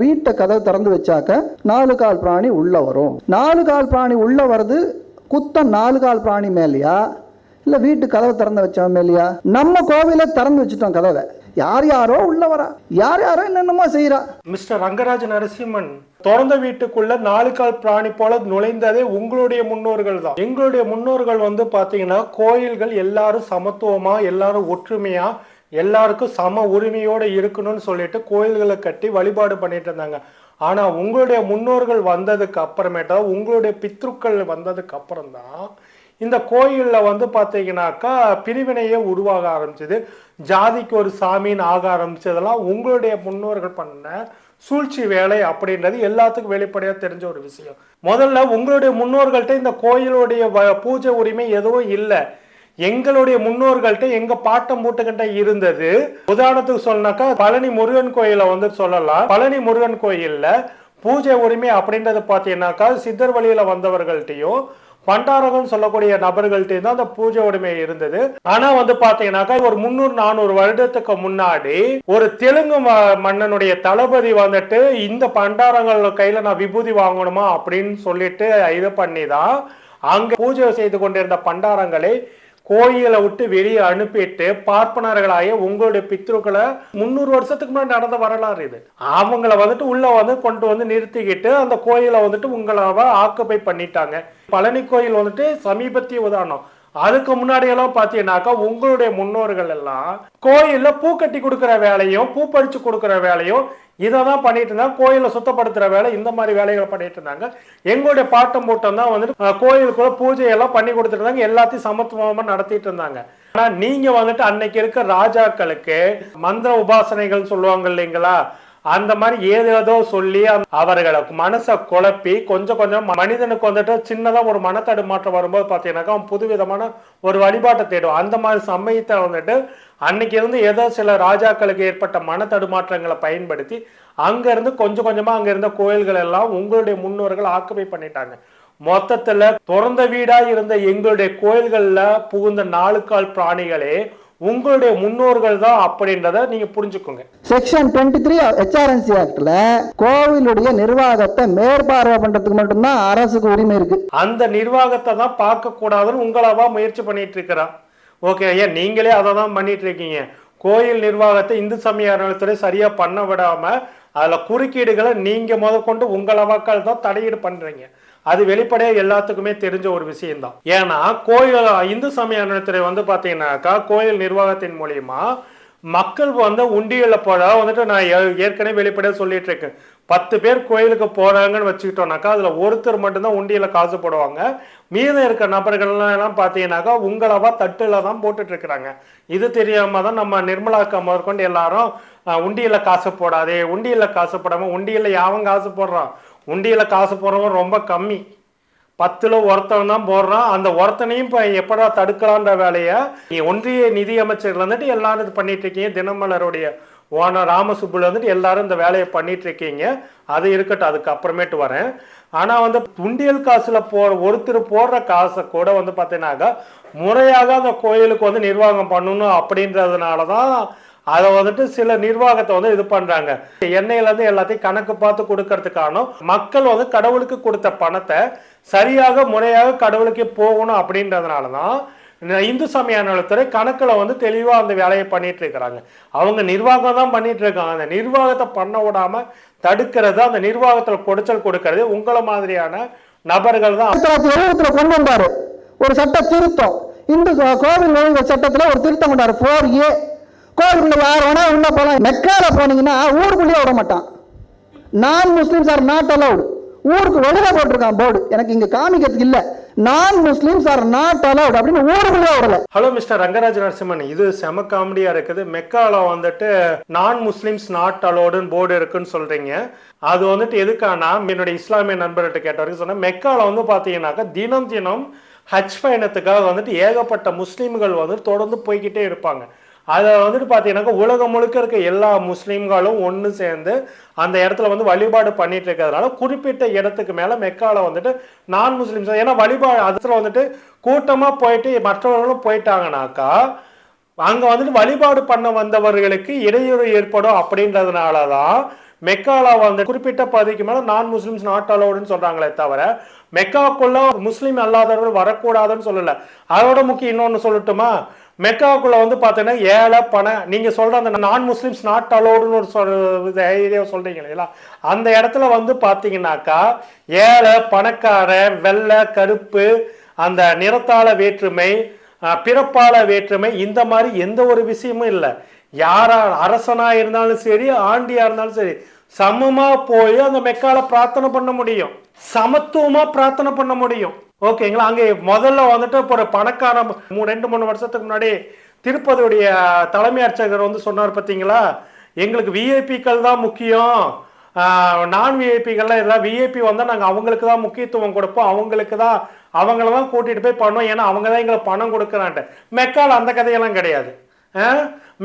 வீட்டை கதவை திறந்து வச்சாக்க நாலு கால் பிராணி உள்ள வரும். நாலு கால் பிராணி உள்ள வர்றது குத்தம் நாலு கால் பிராணி மேலேயா? இல்ல வீட்டு கதவை திறந்து வச்சோம் மேலேயா? நம்ம கோவில திறந்து வச்சுட்டோம் கதவை. யார் யாரோ உள்ள வரா. யார் யாரோ என்னென்னமோ செய்யறா மிஸ்டர் ரங்கராஜ நரசிம்மன் திறந்த வீட்டுக்குள்ள நாலு கால் பிராணி போல நுழைந்ததே உங்களுடைய முன்னோர்கள் தான். எங்களுடைய முன்னோர்கள் வந்து பாத்தீங்கன்னா கோயில்கள் எல்லாரும் சமத்துவமா எல்லாரும் ஒற்றுமையா எல்லாருக்கும் சம உரிமையோடு இருக்கணும்னு சொல்லிட்டு கோயில்களை கட்டி வழிபாடு பண்ணிட்டு இருந்தாங்க. ஆனால் உங்களுடைய முன்னோர்கள் வந்ததுக்கு அப்புறமேட்டா உங்களுடைய பித்ருக்கள் வந்ததுக்கு அப்புறம்தான் இந்த கோயிலில் வந்து பார்த்தீங்கன்னாக்கா பிரிவினையே உருவாக ஆரம்பிச்சது. ஜாதிக்கு ஒரு சாமின்னு ஆக ஆரம்பிச்சதெல்லாம் உங்களுடைய முன்னோர்கள் பண்ண சூழ்ச்சி வேலை அப்படின்றது எல்லாத்துக்கும் வெளிப்படையாக தெரிஞ்ச ஒரு விஷயம். முதல்ல உங்களுடைய முன்னோர்கள்ட்ட இந்த கோயிலுடைய வ- பூஜை உரிமை எதுவும் இல்லை. எங்களுடைய முன்னோர்கள்ட்ட எங்க பாட்டம் மூட்டுக்கிட்ட இருந்தது. உதாரணத்துக்கு சொல்லனாக்கா பழனி முருகன் கோயிலை வந்து சொல்லலாம். பழனி முருகன் கோயில்ல பூஜை உரிமை அப்படின்றது பார்த்தீங்கன்னாக்கா சித்தர் வழியில வந்தவர்கள்ட்டையும் பண்டாரகம் சொல்லக்கூடிய நபர்கள்ட்டையும் தான் அந்த பூஜை உரிமை இருந்தது. ஆனா வந்து பாத்தீங்கன்னாக்கா ஒரு முந்நூறு நானூறு வருடத்துக்கு முன்னாடி ஒரு தெலுங்கு ம- மன்னனுடைய தளபதி வந்துட்டு இந்த பண்டாரங்கள் கையில நான் விபூதி வாங்கணுமா அப்படின்னு சொல்லிட்டு இது பண்ணி தான் அங்க பூஜை செய்து கொண்டிருந்த பண்டாரங்களை கோயிலை விட்டு வெளியே அனுப்பிட்டு பார்ப்பனர்களாய உங்களுடைய பித்ருக்களை முந்நூறு வருஷத்துக்கு முன்னாடி நடந்த வரலாறு இது. அவங்கள வந்துட்டு உள்ள வந்து கொண்டு வந்து நிறுத்திக்கிட்டு அந்த கோயிலை வந்துட்டு உங்களாவ ஆக்குப்பை பண்ணிட்டாங்க. பழனி கோயில் வந்துட்டு சமீபத்திய உதாரணம். அதுக்கு முன்னாடி எல்லாம் பாத்தீங்கன்னாக்கா உங்களுடைய முன்னோர்கள் எல்லாம் கோயில்ல பூ கட்டி கொடுக்குற வேலையும் பூ பறிச்சு கொடுக்கற வேலையும் இதை தான் பண்ணிட்டு இருந்தாங்க. கோயிலை சுத்தப்படுத்துற வேலை இந்த மாதிரி வேலைகளை பண்ணிட்டு இருந்தாங்க. எங்களுடைய பாட்டம் மூட்டம் தான் வந்துட்டு கோயிலுக்குள்ள பூஜை எல்லாம் பண்ணி கொடுத்துட்டு இருந்தாங்க. எல்லாத்தையும் சமத்துவமா நடத்திட்டு இருந்தாங்க. ஆனா நீங்க வந்துட்டு அன்னைக்கு இருக்க ராஜாக்களுக்கு மந்திர உபாசனைகள் சொல்லுவாங்க இல்லைங்களா? அந்த மாதிரி ஏதேதோ சொல்லி அவர்களை மனசை குழப்பி கொஞ்சம் கொஞ்சம் மனிதனுக்கு வந்துட்டு சின்னதாக ஒரு மனத்தடுமாற்றம் வரும்போது பார்த்தீங்கன்னாக்கா அவன் புதுவிதமான ஒரு வழிபாட்டை தேடுவான். அந்த மாதிரி சமயத்தை வந்துட்டு அன்னைக்கு இருந்து ஏதோ சில ராஜாக்களுக்கு ஏற்பட்ட மனத்தடுமாற்றங்களை பயன்படுத்தி அங்கேருந்து கொஞ்சம் கொஞ்சமாக அங்கே இருந்த கோயில்கள் எல்லாம் உங்களுடைய முன்னோர்கள் ஆக்குபை பண்ணிட்டாங்க. மொத்தத்தில் திறந்த வீடாக இருந்த எங்களுடைய கோயில்களில் புகுந்த நாலு கால் பிராணிகளே உங்களுடைய முன்னோர்கள் தான் அப்படின்றத நீங்க புரிஞ்சுக்கோங்க. செக்ஷன் டுவெண்ட்டி த்ரீ ஹெச்ஆர்என்சி ஆக்ட்ல கோவிலுடைய நிர்வாகத்தை மேற்பார்வை பண்றதுக்கு மட்டும்தான் அரசுக்கு உரிமை இருக்கு. அந்த நிர்வாகத்தை தான் பார்க்க கூடாதுன்னு உங்களவா முயற்சி பண்ணிட்டு இருக்கிறான். ஓகே ஐயா நீங்களே அதை தான் பண்ணிட்டு இருக்கீங்க. கோயில் நிர்வாகத்தை இந்து சமய அறநிலையத்துறை சரியா பண்ண விடாம அதுல குறுக்கீடுகளை நீங்க முதற்கொண்டு உங்களவாக்கள் தான் தடையீடு பண்றீங்க. அது வெளிப்படையா எல்லாத்துக்குமே தெரிஞ்ச ஒரு விஷயம்தான். ஏன்னா கோயில் இந்து சமய அறநிலையத்துறை வந்து பாத்தீங்கன்னாக்கா கோயில் நிர்வாகத்தின் மூலியமா மக்கள் வந்து உண்டியில் போட வந்துட்டு நான் ஏ- ஏற்கனவே வெளிப்படையாக சொல்லிட்டு இருக்கேன் பத்து பேர் கோயிலுக்கு போறாங்கன்னு வச்சுக்கிட்டோம்னாக்கா அதுல ஒருத்தர் மட்டும்தான் உண்டியில் காசு போடுவாங்க. மீதம் இருக்க நபர்கள்லாம் எல்லாம் பார்த்தீங்கன்னாக்கா உங்களவா தட்டுல தான் போட்டுட்டு இருக்கிறாங்க இது தெரியாம தான் நம்ம நிர்மலாக்கா முதற்கொண்டு எல்லாரும் உண்டியில் காசு போடாதே உண்டியில் காசு போடாம உண்டியல்ல யாவன் காசு போடுறான். உண்டியில் காசு போடுறவன் ரொம்ப கம்மி. பத்தில் ஒருத்தன் தான் போடுறான். அந்த ஒருத்தனையும் இப்போ எப்படா தடுக்கலான்ற வேலையை நீ ஒன்றிய நிதி வந்துட்டு எல்லாரும் இது பண்ணிட்டு இருக்கீங்க. தினமலருடைய ஓனர் ராமசுப்புல வந்துட்டு எல்லாரும் இந்த வேலையை பண்ணிட்டு இருக்கீங்க. அது இருக்கட்டும் அதுக்கு அப்புறமேட்டு வரேன். ஆனால் வந்து துண்டியல் காசில் போற ஒருத்தர் போடுற காசை கூட வந்து பார்த்தீங்கன்னாக்கா முறையாக அந்த கோயிலுக்கு வந்து நிர்வாகம் பண்ணணும் அப்படின்றதுனால தான் அதை வந்துட்டு சில நிர்வாகத்தை வந்து இது பண்றாங்க. எண்ணெயில இருந்து எல்லாத்தையும் கணக்கு பார்த்து கொடுக்கறதுக்கான மக்கள் வந்து கடவுளுக்கு கொடுத்த பணத்தை சரியாக முறையாக கடவுளுக்கு போகணும் அப்படின்றதுனால தான் இந்து சமய அறநிலையத்துறை கணக்கில் வந்து தெளிவாக அந்த வேலையை பண்ணிட்டு இருக்கிறாங்க. அவங்க நிர்வாகம் தான் பண்ணிட்டு இருக்காங்க. அந்த நிர்வாகத்தை பண்ண விடாம தடுக்கிறது அந்த நிர்வாகத்தில் குடைச்சல் கொடுக்கறது உங்களை மாதிரியான நபர்கள் தான். ஆயிரத்தி கொண்டு வந்தாரு. ஒரு சட்ட திருத்தம். இந்து கோவில் சட்டத்தில் ஒரு திருத்தம் கொண்டாரு. ஃபோர் ஏ கோவிலுக்குள்ள யார் வேணா உள்ள போகலாம் மெக்கால போனீங்கன்னா ஊருக்குள்ளேயே விட மாட்டான். நான் முஸ்லீம்ஸ் ஆர் நாட் அலவுடு ஊருக்கு வெளியில போட்டிருக்கான் போர்டு எனக்கு இங்க காமிக்கிறதுக்கு இல்லை. நான் முஸ்லீம்ஸ் ஆர் நாட் அலவுட் அப்படின்னு ஊருக்குள்ளேயே விடல ஹலோ மிஸ்டர் ரங்கராஜ் நரசிம்மன். இது செம காமெடியா இருக்குது. மெக்கால வந்துட்டு நான் முஸ்லீம்ஸ் நாட் அலோடுன்னு போர்டு இருக்குன்னு சொல்றீங்க. அது வந்துட்டு எதுக்கானா? என்னுடைய இஸ்லாமிய நண்பர்கிட்ட கேட்ட வரைக்கும் சொன்னேன். மெக்கால வந்து பாத்தீங்கன்னாக்கா தினம் தினம் ஹஜ் பயணத்துக்காக வந்துட்டு ஏகப்பட்ட முஸ்லீம்கள் வந்து தொடர்ந்து போய்கிட்டே இருப்பாங்க. அதை வந்துட்டு பார்த்தீங்கன்னாக்கா உலகம் முழுக்க இருக்க எல்லா முஸ்லீம்களும் ஒன்று சேர்ந்து அந்த இடத்துல வந்து வழிபாடு பண்ணிட்டு இருக்கிறதுனால குறிப்பிட்ட இடத்துக்கு மேலே மெக்கால வந்துட்டு நான் முஸ்லீம்ஸ் ஏன்னா வழிபாடு அதுல வந்துட்டு கூட்டமாக போயிட்டு மற்றவர்களும் போயிட்டாங்கனாக்கா அங்கே வந்துட்டு வழிபாடு பண்ண வந்தவர்களுக்கு இடையூறு ஏற்படும் அப்படின்றதுனால தான் மெக்காலா வந்து குறிப்பிட்ட பகுதிக்கு மேலே நான் முஸ்லிம்ஸ் நாட் அலோடுன்னு சொல்கிறாங்களே தவிர மெக்காக்குள்ள முஸ்லீம் அல்லாதவர்கள் வரக்கூடாதுன்னு சொல்லலை. அதோட முக்கியம் இன்னொன்று சொல்லட்டுமா? மெக்காவுக்குள்ள வந்து பார்த்தீங்கன்னா ஏழை பணம் நீங்க சொல்ற அந்த நான் முஸ்லிம்ஸ் நாட் அலோடுன்னு ஒரு சொல் சொல்றீங்க இல்லைங்களா அந்த இடத்துல வந்து பார்த்தீங்கன்னாக்கா ஏழை பணக்கார வெள்ளை கருப்பு அந்த நிறத்தால வேற்றுமை பிறப்பால வேற்றுமை இந்த மாதிரி எந்த ஒரு விஷயமும் இல்லை. யாரா அரசனா இருந்தாலும் சரி ஆண்டியா இருந்தாலும் சரி சமமா போய் அந்த மெக்கால பிரார்த்தனை பண்ண முடியும். சமத்துவமா பிரார்த்தனை பண்ண முடியும். ஓகேங்களா அங்கே முதல்ல வந்துட்டு இப்போ ஒரு பணக்கார ரெண்டு மூணு வருஷத்துக்கு முன்னாடி திருப்பதியுடைய தலைமை அர்ச்சகர் வந்து சொன்னார் பார்த்தீங்களா எங்களுக்கு விஐபிக்கள் தான் முக்கியம். நான் விஐபிகள்லாம் இதெல்லாம் விஐபி வந்தால் நாங்கள் அவங்களுக்கு தான் முக்கியத்துவம் கொடுப்போம். அவங்களுக்கு தான் அவங்கள தான் கூட்டிகிட்டு போய் பண்ணோம். ஏன்னா அவங்க தான் எங்களுக்கு பணம் கொடுக்குறான்ட்டு. மெக்கால அந்த கதையெல்லாம் கிடையாது.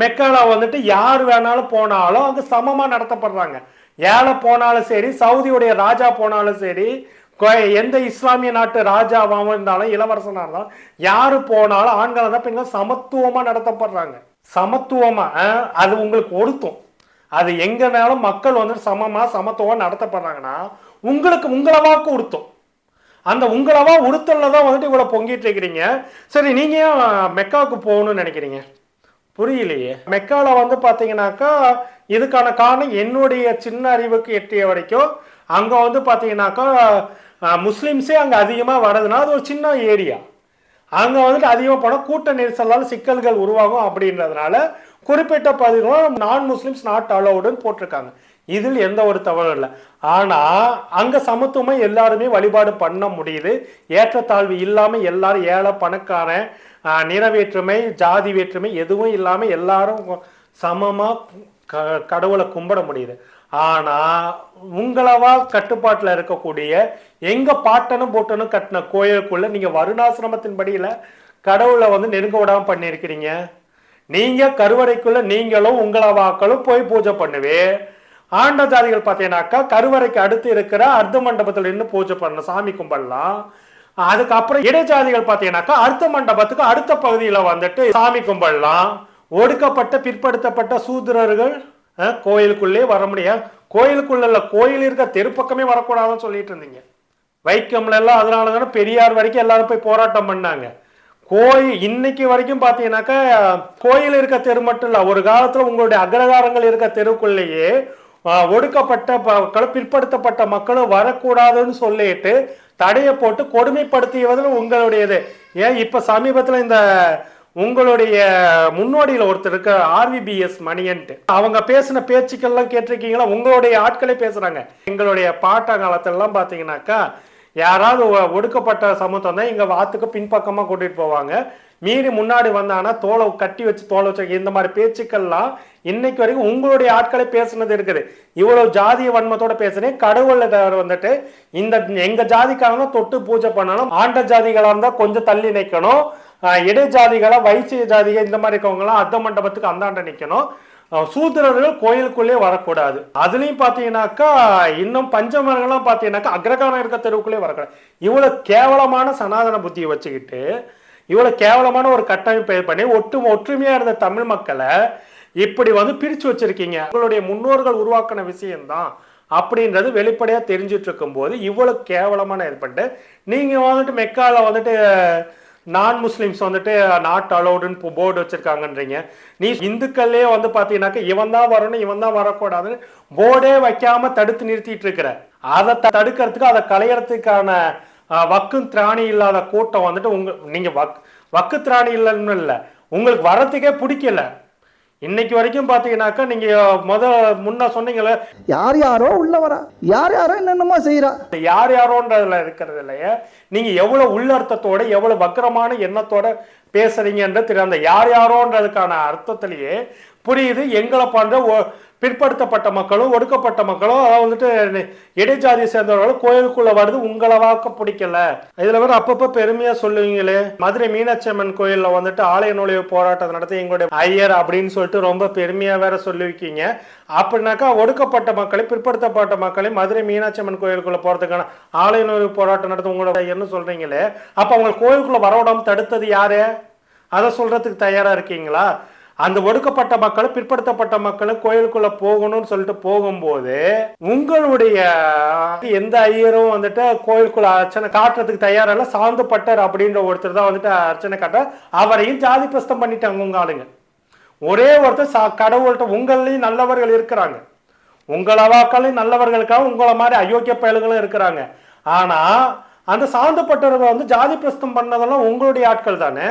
மெக்காலா வந்துட்டு யார் வேணாலும் போனாலும் அங்கே சமமாக நடத்தப்படுறாங்க. ஏழை போனாலும் சரி சவுதியுடைய ராஜா போனாலும் சரி எந்த இஸ்லாமிய நாட்டு ராஜாவாகவும் இருந்தாலும் இளவரசனாக இருந்தாலும் யாரு போனாலும் ஆண்களை தான் பெண்கள் சமத்துவமாக நடத்தப்படுறாங்க. சமத்துவமா அது உங்களுக்கு ஒருத்தம் அது எங்கனாலும் மக்கள் வந்து சமமா சமத்துவமாக நடத்தப்படுறாங்கன்னா உங்களுக்கு உங்களை வாக்கு உடுத்தும். அந்த உங்களவா உடுத்தலில் தான் வந்துட்டு இவ்வளவு பொங்கிட்டு இருக்கிறீங்க. சரி நீங்க ஏன் மெக்காவுக்கு போகணும்னு நினைக்கிறீங்க? புரியலையே. மெக்காவில் வந்து பார்த்தீங்கன்னாக்கா இதுக்கான காரணம் என்னுடைய சின்ன அறிவுக்கு எட்டிய வரைக்கும் அங்கே வந்து பார்த்தீங்கன்னாக்கா முஸ்லீம்ஸே அங்கே அதிகமாக வர்றதுனால அது ஒரு சின்ன ஏரியா. அங்கே வந்துட்டு அதிகமாக போனால் கூட்ட நெரிசலால் சிக்கல்கள் உருவாகும் அப்படின்றதுனால குறிப்பிட்ட பதிவும் நான் முஸ்லீம்ஸ் நாட் அலௌடுன்னு போட்டிருக்காங்க. இதில் எந்த ஒரு தவறும் இல்லை. ஆனால் அங்கே சமத்துவமே எல்லாருமே வழிபாடு பண்ண முடியுது. ஏற்றத்தாழ்வு இல்லாமல் எல்லாரும் ஏழை பணக்காரன் நிறவேற்றுமை நிற வேற்றுமை ஜாதி வேற்றுமை எதுவும் இல்லாமல் எல்லாரும் சமமாக க- கடவுளை கும்பிட முடியுது. ஆனால் உங்களவா கட்டுப்பாட்டில் இருக்கக்கூடிய எங்கள் பாட்டனும் போட்டனும் கட்டின கோயிலுக்குள்ளே நீங்கள் வருணாசிரமத்தின் படியில் கடவுளை வந்து நெருங்க விடாமல் பண்ணியிருக்கிறீங்க. நீங்கள் கருவறைக்குள்ளே நீங்களும் உங்களவாக்களும் போய் பூஜை பண்ணுவே. ஆண்ட ஜாதிகள் பார்த்தீங்கன்னாக்கா கருவறைக்கு அடுத்து இருக்கிற அர்த்த மண்டபத்தில் நின்று பூஜை பண்ண சாமி கும்பிடலாம் அதுக்கப்புறம் இடைஜாதிகள் பார்த்தீங்கன்னாக்கா அர்த்த மண்டபத்துக்கு அடுத்த பகுதியில் வந்துட்டு சாமி கும்பிடலாம் ஒடுக்கப்பட்ட பிற்படுத்தப்பட்ட சூத்திரர்கள் கோயிலுக்குள்ளே வர முடியாது. கோயிலுக்குள்ள கோயில் இருக்க தெருப்பக்கமே வரக்கூடாதுன்னு சொல்லிட்டு இருந்தீங்க. வைக்கம்ல எல்லாம் அதனால தானே பெரியார் வரைக்கும் எல்லாரும் போய் போராட்டம் பண்ணாங்க. கோயில் இன்னைக்கு வரைக்கும் பார்த்தீங்கன்னாக்கா கோயில் இருக்க தெரு மட்டும் இல்லை ஒரு காலத்தில் உங்களுடைய அக்ரகாரங்கள் இருக்க தெருக்குள்ளேயே ஒடுக்கப்பட்ட பிற்படுத்தப்பட்ட மக்களும் வரக்கூடாதுன்னு சொல்லிட்டு தடையை போட்டு கொடுமைப்படுத்தியவதில் உங்களுடையது. ஏன் இப்போ சமீபத்தில் இந்த உங்களுடைய முன்னோடியில் ஒருத்தர் இருக்க ஆர்விபிஎஸ் மணியன்ட்டு. அவங்க பேசின பேச்சுக்கள்லாம் கேட்டிருக்கீங்களா? உங்களுடைய ஆட்களே பேசுகிறாங்க எங்களுடைய பாட்ட காலத்திலலாம் பார்த்தீங்கன்னாக்கா யாராவது ஒடுக்கப்பட்ட சமூகம் தான் எங்கள் வாத்துக்கு பின்பக்கமாக கூட்டிகிட்டு போவாங்க. மீறி முன்னாடி வந்தாங்கன்னா தோலை கட்டி வச்சு தோலை வச்சு இந்த மாதிரி பேச்சுக்கள்லாம் இன்னைக்கு வரைக்கும் உங்களுடைய ஆட்களே பேசுனது இருக்குது. இவ்வளவு ஜாதிய வன்மத்தோட பேசுறேன் கடவுள் வந்துட்டு இந்த எங்க ஜாதிக்காரங்க தொட்டு பூஜை பண்ணணும் ஆண்ட ஜாதிகளாக இருந்தால் கொஞ்சம் தள்ளி நிற்கணும் இடைஜாதிகளை இடை வைசிய ஜாதிகள் இந்த மாதிரி இருக்கவங்கலாம் அர்த்த மண்டபத்துக்கு அந்தாண்ட நிற்கணும் சூத்திரர்கள் கோயிலுக்குள்ளே வரக்கூடாது. அதுலேயும் பார்த்தீங்கன்னாக்கா இன்னும் பஞ்சமர்கள்லாம் பார்த்தீங்கன்னாக்கா அக்ரகாரம் இருக்க தெருவுக்குள்ளே வரக்கூடாது. இவ்வளோ கேவலமான சனாதன புத்தியை வச்சுக்கிட்டு இவ்வளோ கேவலமான ஒரு கட்டமைப்பை பண்ணி ஒட்டு ஒற்றுமையாக இருந்த தமிழ் மக்களை இப்படி வந்து பிரிச்சு வச்சிருக்கீங்க. உங்களுடைய முன்னோர்கள் உருவாக்கின விஷயம்தான் அப்படின்றது வெளிப்படையாக தெரிஞ்சிட்டு இருக்கும்போது இவ்வளோ கேவலமான ஏற்பட்டு நீங்கள் வந்துட்டு மெக்காவில் வந்துட்டு நான் முஸ்லீம்ஸ் வந்துட்டு நாட் அலௌடுன்னு போர்டு வச்சிருக்காங்கன்றீங்க. நீ இந்துக்கள்லயே வந்து பாத்தீங்கன்னாக்க இவன் தான் வரணும் இவன் தான் வரக்கூடாதுன்னு போர்டே வைக்காம தடுத்து நிறுத்திட்டு இருக்கிற. அதை தடுக்கிறதுக்கு அதை களையறதுக்கான uh, வக்கும் திராணி இல்லாத கூட்டம் வந்துட்டு உங்க நீங்க வக் வக்கு திராணி இல்லைன்னு இல்லை. உங்களுக்கு வரத்துக்கே பிடிக்கல. இன்னைக்கு வரைக்கும் பாத்தீங்கன்னாக்கா நீங்க முத முன்ன சொன்னீங்களே யார் யாரோ உள்ள வரா. யார் யாரோ என்னென்னமோ செய்றா. யார் யாரோன்றதுல இருக்கிறது இல்லையே. நீங்க எவ்வளவு உள்ளர்த்தத்தோட எவ்வளவு வக்கரமான எண்ணத்தோட பேசுறீங்கன்ற திரு அந்த யார் யாரோன்றதுக்கான அர்த்தத்திலேயே புரியுது. எங்களை போன்ற பிற்படுத்தப்பட்ட மக்களும் ஒடுக்கப்பட்ட மக்களும் அதாவது வந்துட்டு இடைஜாதியை சேர்ந்தவர்களும் கோயிலுக்குள்ள வருது உங்களை வாக்க பிடிக்கல. இதுல வந்து அப்பப்ப பெருமையா சொல்லுவீங்களே. மதுரை மீனாட்சி அம்மன் கோயில்ல வந்துட்டு ஆலய நுழைவு போராட்டம் நடத்தி எங்களுடைய ஐயர் அப்படின்னு சொல்லிட்டு ரொம்ப பெருமையா வேற சொல்லுவிக்கீங்க அப்படின்னாக்கா ஒடுக்கப்பட்ட மக்களை பிற்படுத்தப்பட்ட மக்களை மதுரை மீனாட்சி அம்மன் கோயிலுக்குள்ள போறதுக்கான ஆலய நுழைவு போராட்டம் நடத்த உங்களோட ஐயர்னு சொல்றீங்களே. அப்ப அவங்க கோயிலுக்குள்ள வரவிடாம தடுத்தது யாரு? அதை சொல்றதுக்கு தயாரா இருக்கீங்களா? அந்த ஒடுக்கப்பட்ட மக்களும் பிற்படுத்தப்பட்ட மக்களும் கோயிலுக்குள்ள போகணும்னு சொல்லிட்டு போகும்போது உங்களுடைய எந்த ஐயரும் வந்துட்டு கோயிலுக்குள்ள அர்ச்சனை காட்டுறதுக்கு தயாரில்ல சாந்து பட்டர் அப்படின்ற ஒருத்தர் தான் வந்துட்டு அர்ச்சனை காட்ட அவரையும் ஜாதி பிரஸ்தம் பண்ணிட்டாங்க உங்க ஆளுங்க. ஒரே ஒருத்தர் சா கடவுள்கிட்ட உங்களையும் நல்லவர்கள் இருக்கிறாங்க. உங்களவாக்களையும் நல்லவர்களுக்காக உங்களை மாதிரி அயோக்கிய பயல்களும் இருக்கிறாங்க. ஆனா அந்த சாந்தப்பட்டவர்கள் வந்து ஜாதி பிரஸ்தம் பண்ணதெல்லாம் உங்களுடைய ஆட்கள் தானே?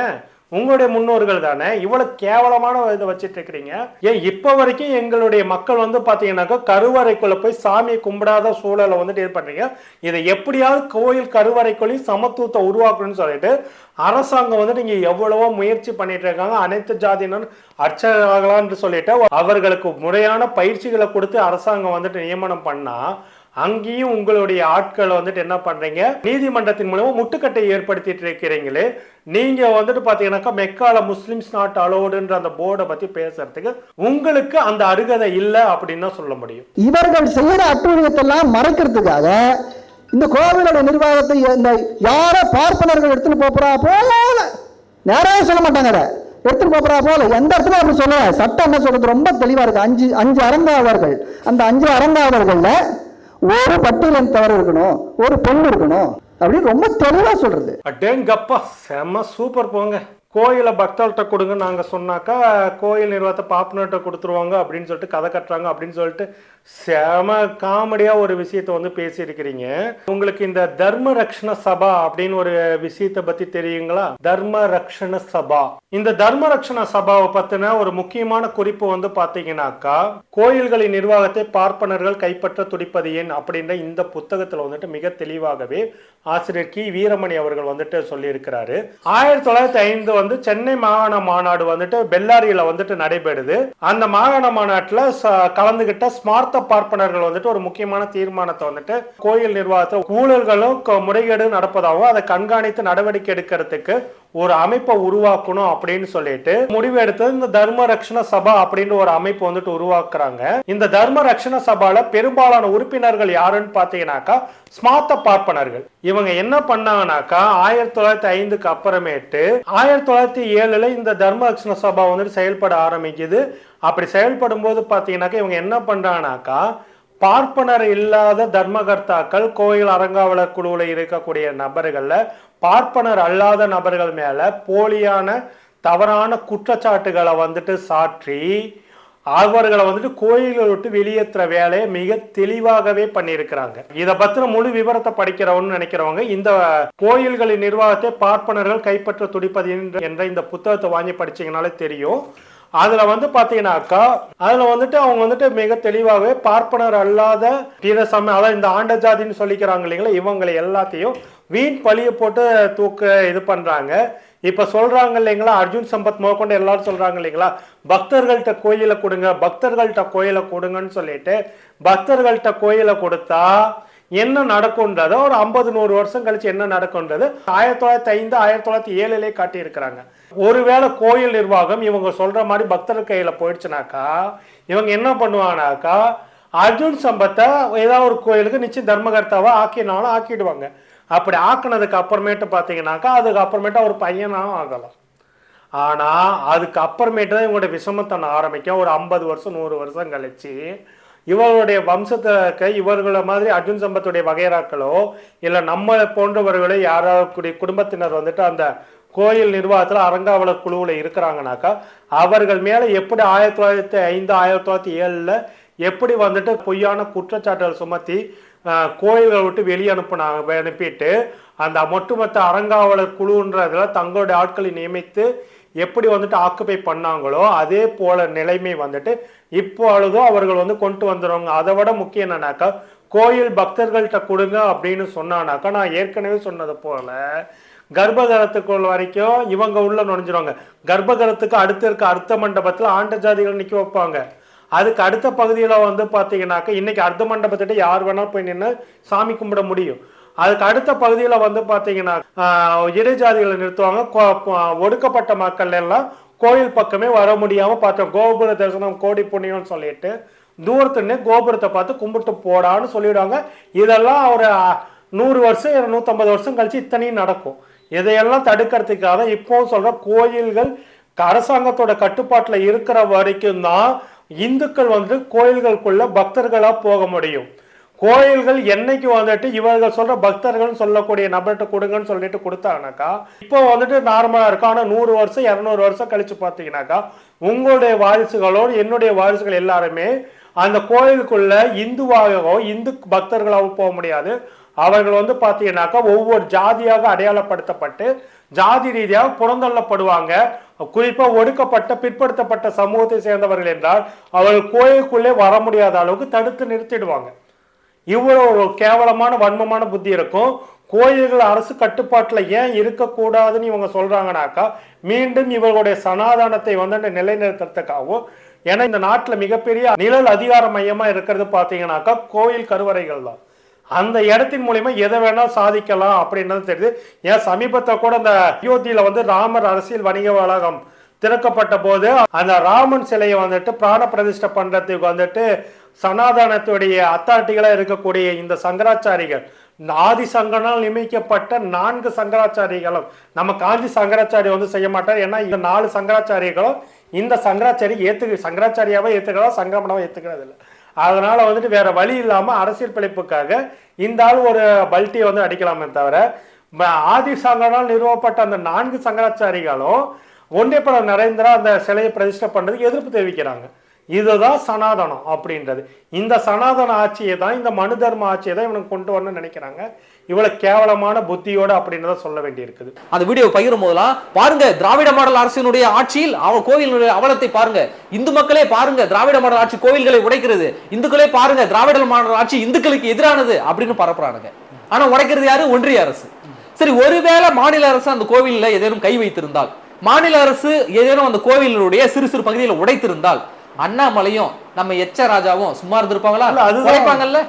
உங்களுடைய முன்னோர்கள் தானே? இவ்வளவு கேவலமான இதை வச்சுட்டு இருக்கிறீங்க. ஏன் இப்ப வரைக்கும் எங்களுடைய மக்கள் வந்து பாத்தீங்கன்னாக்கா கருவறைக்குள்ள போய் சாமியை கும்பிடாத சூழலை வந்துட்டு இது பண்றீங்க. இதை எப்படியாவது கோயில் கருவறைக்குள்ளேயும் சமத்துவத்தை உருவாக்கணும்னு சொல்லிட்டு அரசாங்கம் வந்துட்டு இங்க எவ்வளவோ முயற்சி பண்ணிட்டு இருக்காங்க. அனைத்து ஜாதியினர் அர்ச்சகர்களான்னு சொல்லிட்டு அவர்களுக்கு முறையான பயிற்சிகளை கொடுத்து அரசாங்கம் வந்துட்டு நியமனம் பண்ணா அங்கேயும் உங்களுடைய ஆட்களை வந்துட்டு என்ன பண்றீங்க? நீதிமன்றத்தின் மூலமா முட்டுக்கட்டை ஏற்படுத்திட்டு இருக்கிறீங்களே. நீங்க வந்துட்டு பாத்தீங்கன்னாக்கா மெக்கால முஸ்லிம்ஸ் நாட் அலோடுன்ற அந்த போர்டை பத்தி பேசுறதுக்கு உங்களுக்கு அந்த அருகதை இல்லை அப்படின்னு தான் சொல்ல முடியும். இவர்கள் செய்யற அட்டுழியத்தெல்லாம் மறைக்கிறதுக்காக இந்த கோவிலோட நிர்வாகத்தை இந்த யார பார்ப்பனர்கள் எடுத்துட்டு போறா போல. நேராக சொல்ல மாட்டாங்க எடுத்துட்டு போறா போல. எந்த இடத்துல அப்படி சொல்ல? சட்டம் என்ன சொல்றது? ரொம்ப தெளிவா இருக்கு. அஞ்சு அஞ்சு அரங்காவர்கள். அந்த அஞ்சு அரங்காவர்கள்ல ஒரு பட்டியலம் தவறு இருக்கணும் ஒரு பெண் இருக்கணும் அப்படின்னு ரொம்ப தெளிவா சொல்றது. அடேங்கப்பா செம்ம சூப்பர் போங்க. கோயிலை பக்தர்கிட்ட கொடுங்க நாங்க சொன்னாக்கா கோயில் நிர்வாகத்தை பாப்பனர்கிட்ட கொடுத்துருவாங்க அப்படின்னு சொல்லிட்டு கதை கட்டுறாங்க அப்படின்னு சொல்லிட்டு செம காமெடியா ஒரு விஷயத்தை வந்து பேசியிருக்கிறீங்க. உங்களுக்கு இந்த தர்ம ரக்ஷண சபா அப்படின்னு ஒரு விஷயத்தை பத்தி தெரியுங்களா? தர்ம ரக்ஷண சபா. இந்த தர்ம ரக்ஷண சபாவை பத்தின ஒரு முக்கியமான குறிப்பு வந்து பார்த்தீங்கன்னாக்கா கோயில்களின் நிர்வாகத்தை பார்ப்பனர்கள் கைப்பற்ற துடிப்பது ஏன் அப்படின்ற இந்த புத்தகத்தில் வந்துட்டு மிக தெளிவாகவே ஆசிரியர் கி. வீரமணி அவர்கள் வந்துட்டு சொல்லியிருக்கிறாரு. ஆயிரத்தி தொள்ளாயிரத்தி ஐந்து வந்து சென்னை மாகாண மாநாடு வந்துட்டு பெல்லாரியில வந்துட்டு நடைபெறுது. அந்த மாகாண மாநாட்டில் ச- கலந்துகிட்ட ஸ்மார்த்த பார்ப்பனர்கள் வந்துட்டு ஒரு முக்கியமான தீர்மானத்தை வந்துட்டு கோயில் நிர்வாகத்தை ஊழல்களும் முறைகேடு நடப்பதாகவும் அதை கண்காணித்து நடவடிக்கை எடுக்கிறதுக்கு ஒரு அமைப்பை உருவாக்கணும் அப்படின்னு சொல்லிட்டு முடிவு எடுத்தது இந்த தர்ம ரக்ஷண சபா அப்படின்னு ஒரு அமைப்பு வந்துட்டு உருவாக்குறாங்க. இந்த தர்ம ரக்ஷண சபால பெரும்பாலான உறுப்பினர்கள் யாருன்னு பாத்தீங்கன்னாக்கா ஸ்மார்த்த பார்ப்பனர்கள். இவங்க என்ன பண்ணாங்கனாக்கா ஆயிரத்தி தொள்ளாயிரத்தி ஐந்துக்கு அப்புறமேட்டு ஆயிரத்தி தொள்ளாயிரத்தி ஏழுல இந்த தர்ம ரக்ஷண சபா வந்துட்டு செயல்பட ஆரம்பிக்குது. அப்படி செயல்படும் போது பாத்தீங்கன்னாக்கா இவங்க என்ன பண்றாங்கனாக்கா பார்ப்பனர் இல்லாத தர்மகர்த்தாக்கள் கோயில் அறங்காவலர் குழுவில் இருக்கக்கூடிய நபர்களில் பார்ப்பனர் அல்லாத நபர்கள் மேல போலியான தவறான குற்றச்சாட்டுகளை வந்துட்டு சாற்றி அவர்களை வந்துட்டு கோயிலை விட்டு வெளியேற்றுற வேலையை மிக தெளிவாகவே பண்ணியிருக்கிறாங்க. இதை பத்தின முழு விவரத்தை படிக்கிறவன்னு நினைக்கிறவங்க இந்த கோயில்களின் நிர்வாகத்தை பார்ப்பனர்கள் கைப்பற்ற துடிப்பது என்ற- இந்த புத்தகத்தை வாங்கி படிச்சீங்கனாலே தெரியும். அதுல வந்து பாத்தீங்கன்னாக்கா அதுல வந்துட்டு அவங்க வந்துட்டு மிக தெளிவாகவே பார்ப்பனர் அல்லாத பிற சமயம் அதாவது இந்த ஆண்ட ஜாதின்னு சொல்லிக்கிறாங்க இல்லைங்களா இவங்களை எல்லாத்தையும் வீண் பழிய போட்டு தூக்க இது பண்ணுறாங்க இப்போ சொல்கிறாங்க இல்லைங்களா? அர்ஜுன் சம்பத் முதற்கொண்டு எல்லாரும் சொல்கிறாங்க இல்லைங்களா? பக்தர்கள்ட்ட கோயிலை கொடுங்க பக்தர்கள்ட்ட கோயிலை கொடுங்கன்னு சொல்லிட்டு பக்தர்கள்ட்ட கோயிலை கொடுத்தா என்ன நடக்கும்ன்றத ஒரு ஐம்பது நூறு வருஷம் கழிச்சு என்ன நடக்கும்ன்றது ஆயிரத்தி தொள்ளாயிரத்தி ஐந்து ஆயிரத்தி தொள்ளாயிரத்தி ஏழுலேயே காட்டியிருக்கிறாங்க. ஒருவேளை கோயில் நிர்வாகம் இவங்க சொல்கிற மாதிரி பக்தர் கையில் போயிடுச்சுனாக்கா இவங்க என்ன பண்ணுவானாக்கா அர்ஜுன் சம்பத்தை ஏதாவது ஒரு கோயிலுக்கு நிச்சயம் தர்மகர்த்தாவாக ஆக்கினாலும் ஆக்கிடுவாங்க. அப்படி ஆக்குனதுக்கு அப்புறமேட்டு பார்த்தீங்கன்னாக்கா அதுக்கப்புறமேட்டு அவர் ஒரு பையனாகவும் ஆகலாம் ஆனால் அதுக்கு அப்புறமேட்டு தான் இவங்களுடைய விஷமத்தனம் ஆரம்பிக்கும். ஒரு ஐம்பது வருஷம் நூறு வருஷம் கழிச்சு இவர்களுடைய வம்சத்துக்கு இவர்களை மாதிரி அர்ஜுன் சம்பத்துடைய வகைராக்களோ இல்லை நம்ம போன்றவர்களோ யாராவது குடும்பத்தினர் வந்துட்டு அந்த கோயில் நிர்வாகத்தில் அரங்காவலர் குழுவில் இருக்கிறாங்கனாக்கா அவர்கள் மேலே எப்படி ஆயிரத்தி தொள்ளாயிரத்தி ஐந்து ஆயிரத்தி தொள்ளாயிரத்தி ஏழில் எப்படி வந்துட்டு பொய்யான குற்றச்சாட்டுகள் சுமத்தி கோயில்களை விட்டு வெளியே அனுப்புனாங்க அனுப்பிட்டு அந்த ஒட்டுமொத்த அறங்காவலர் குழுன்றதுல தங்களுடைய ஆட்களை நியமித்து எப்படி வந்துட்டு ஆக்குப்பை பண்ணாங்களோ அதே போல நிலைமை வந்துட்டு இப்பொழுதும் அவர்கள் வந்து கொண்டு வந்துடுவாங்க அதை விட முக்கியம் என்னன்னாக்கா கோயில் பக்தர்கள்ட்ட கொடுங்க அப்படின்னு சொன்னானாக்கா நான் ஏற்கனவே சொன்னது போல கர்ப்பகரத்துக்குள்ள வரைக்கும் இவங்க உள்ள நுழைஞ்சிருவாங்க. கர்ப்பகரத்துக்கு அடுத்து இருக்க அர்த்த மண்டபத்துல ஆண்ட ஜாதிகள் நிக்க வைப்பாங்க. அதுக்கு அடுத்த பகுதியில் வந்து பார்த்தீங்கன்னாக்கா இன்றைக்கி அர்த்த மண்டபத்திட்ட யார் வேணால் போய் நின்று சாமி கும்பிட முடியும். அதுக்கு அடுத்த பகுதியில் வந்து பார்த்தீங்கன்னா இடைஜாதிகளை நிறுத்துவாங்க. ஒடுக்கப்பட்ட மக்கள் எல்லாம் கோயில் பக்கமே வர முடியாமல் பார்த்தோம் கோபுர தரிசனம் கோடி புண்ணியம்னு சொல்லிட்டு தூரத்துன்னு கோபுரத்தை பார்த்து கும்பிட்டு போடான்னு சொல்லிடுவாங்க. இதெல்லாம் ஒரு நூறு வருஷம் நூற்றம்பது வருஷம் கழிச்சு இத்தனையும் நடக்கும். இதையெல்லாம் தடுக்கிறதுக்காக இப்போவும் சொல்கிற கோயில்கள் அரசாங்கத்தோட கட்டுப்பாட்டில் இருக்கிற வரைக்கும் தான் இந்துக்கள் வந்து கோயில்களுக்குள்ள பக்தர்களா போக முடியும். கோயில்கள் என்னைக்கு வந்துட்டு இவர்கள் சொல்ற பக்தர்கள் சொல்லக்கூடிய நபர்கிட்ட கொடுங்கன்னு சொல்லிட்டு கொடுத்தாங்கனாக்கா இப்போ வந்துட்டு நார்மலா இருக்கும் ஆனா நூறு வருஷம் இரநூறு வருஷம் கழிச்சு பார்த்தீங்கன்னாக்கா உங்களுடைய வாரிசுகளோடு என்னுடைய வாரிசுகள் எல்லாருமே அந்த கோயிலுக்குள்ள இந்துவாகவோ இந்து பக்தர்களாகவோ போக முடியாது. அவர்கள் வந்து பார்த்தீங்கன்னாக்கா ஒவ்வொரு ஜாதியாக அடையாளப்படுத்தப்பட்டு ஜாதி ரீதியாக புறந்தள்ளப்படுவாங்க. குறிப்பா ஒடுக்கப்பட்ட பிற்படுத்தப்பட்ட சமூகத்தை சேர்ந்தவர்கள் என்றால் அவர்கள் கோயிலுக்குள்ளே வர முடியாத அளவுக்கு தடுத்து நிறுத்திடுவாங்க. இவ்வளவு ஒரு கேவலமான வன்மமான புத்தி இருக்கும். கோயில்கள் அரசு கட்டுப்பாட்டில் ஏன் இருக்கக்கூடாதுன்னு இவங்க சொல்றாங்கனாக்கா மீண்டும் இவர்களுடைய சனாதானத்தை வந்து நிலைநிறுத்துறதுக்காகவும் ஏன்னா இந்த நாட்டில் மிகப்பெரிய நிழல் அதிகார மையமா இருக்கிறது பார்த்தீங்கன்னாக்கா கோயில் கருவறைகள் தான் அந்த இடத்தின் மூலியமா எதை வேணால் சாதிக்கலாம் அப்படின்றது தெரியுது. ஏன் சமீபத்தில் கூட அந்த அயோத்தியில வந்து ராமர் அரசியல் வணிக வளாகம் திறக்கப்பட்ட போது அந்த ராமன் சிலையை வந்துட்டு பிராண பிரதிஷ்டை பண்றதுக்கு வந்துட்டு சனாதனத்துடைய அத்தாரிட்டிகளா இருக்கக்கூடிய இந்த சங்கராச்சாரிகள் ஆதி சங்கனால் நியமிக்கப்பட்ட நான்கு சங்கராச்சாரிகளும் நம்ம காஞ்சி சங்கராச்சாரி வந்து செய்ய மாட்டார். ஏன்னா இந்த நாலு சங்கராச்சாரிகளும் இந்த சங்கராச்சாரி ஏத்துக்கு சங்கராச்சாரியாவே ஏத்துக்கிறதா சங்கரமணாவை ஏத்துக்கிறது இல்லை அதனால் வந்துட்டு வேறு வழி இல்லாமல் அரசியல் பிழைப்புக்காக இந்த ஆள் ஒரு பல்ட்டியை வந்து அடிக்கலாமே தவிர ம- ஆதி சங்கரால் நிறுவப்பட்ட அந்த நான்கு சங்கராச்சாரிகளும் ஒன்றியப்பட நரேந்திரா அந்த சிலையை பிரதிஷ்டை பண்ணுறதுக்கு எதிர்ப்பு தெரிவிக்கிறாங்க. இதுதான் சனாதனம் அப்படின்றது. இந்த சனாதன ஆட்சியை தான் இந்த மனு தர்ம ஆட்சியை தான் இவனுக்கு கொண்டு வரணும்னு நினைக்கிறாங்க. இவ்வளவு கேவலமான புத்தியோட அப்படின்றத சொல்ல வேண்டியிருக்குது. அந்த வீடியோ பகிரும் போதெல்லாம் பாருங்க திராவிட மாடல் அரசினுடைய ஆட்சியில் அவ கோவிலுடைய அவலத்தை பாருங்க. இந்து மக்களே பாருங்க திராவிட மாடல் ஆட்சி கோவில்களை உடைக்கிறது. இந்துக்களே பாருங்க திராவிட மாடல் ஆட்சி இந்துக்களுக்கு எதிரானது அப்படின்னு பரப்புறானுங்க. ஆனா உடைக்கிறது யாரு? ஒன்றிய அரசு. சரி ஒருவேளை மாநில அரசு அந்த கோவில்ல ஏதேனும் கை வைத்திருந்தால் மாநில அரசு ஏதேனும் அந்த கோவிலுடைய சிறு சிறு பகுதியில் உடைத்திருந்தால் அண்ணாமலையும் நம்ம எச்ச ராஜாவும் சும்மா இருந்திருப்பாங்களா இல்ல, அதுதான். உடைப்பாங்கல்ல